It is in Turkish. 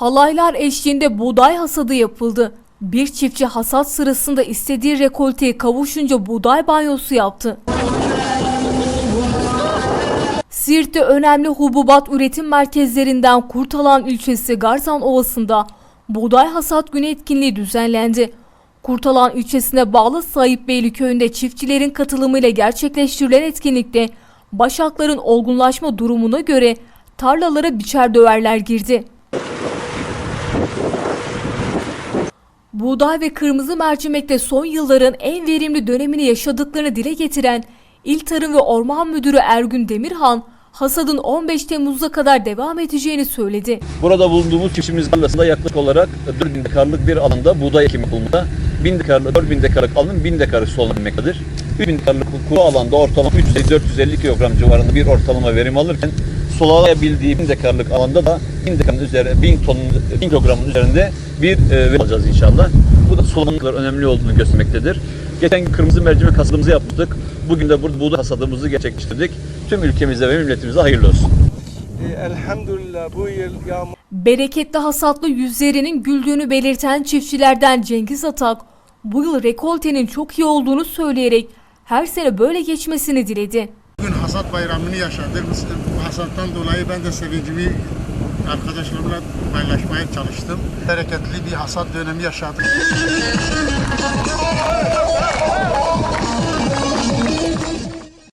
Halaylar eşliğinde buğday hasadı yapıldı. Bir çiftçi hasat sırasında istediği rekolteye kavuşunca buğday banyosu yaptı. Siirt'te önemli hububat üretim merkezlerinden Kurtalan ilçesi Garzan Ovası'nda buğday hasat günü etkinliği düzenlendi. Kurtalan ilçesine bağlı Sahipbeyli köyünde çiftçilerin katılımıyla gerçekleştirilen etkinlikte başakların olgunlaşma durumuna göre tarlalara biçer döverler girdi. Buğday ve kırmızı mercimekte son yılların en verimli dönemini yaşadıklarını dile getiren İl Tarım ve Orman Müdürü Ergün Demirhan, hasadın 15 Temmuz'a kadar devam edeceğini söyledi. Burada bulunduğumuz çiftçimiz tarlasında yaklaşık olarak 4000 dekarlık bir alanda buğday ekimi yapılmakta. 1000 dekarlık, 4000 dekarlık alanın 1000 dekarı sulanmaktadır. 3000 dekarlık kuru alanda ortalama 350-450 kilogram civarında bir ortalama verim alırken sulanayabildiği 1000 dekarlık alanda da 1000 dekarın üzerinde 1000 tonun 1000 kilogramın üzerinde bir e, alacağız inşallah. Bu da sulamanın önemli olduğunu göstermektedir. Geçen gün kırmızı mercimek hasadımızı yaptık. Bugün de burada buğday hasadımızı gerçekleştirdik. Tüm ülkemize ve milletimize hayırlı olsun. E, Elhamdülillah bu yıl yağmur Bereketli hasatlı yüzlerinin güldüğünü belirten çiftçilerden Cengiz Atak, bu yıl rekoltenin çok iyi olduğunu söyleyerek her sene böyle geçmesini diledi. Bugün hasat bayramını yaşadık. Hasattan dolayı ben de sevincimi arkadaşlarımla paylaşmaya çalıştım. Bereketli bir hasat dönemi yaşadık.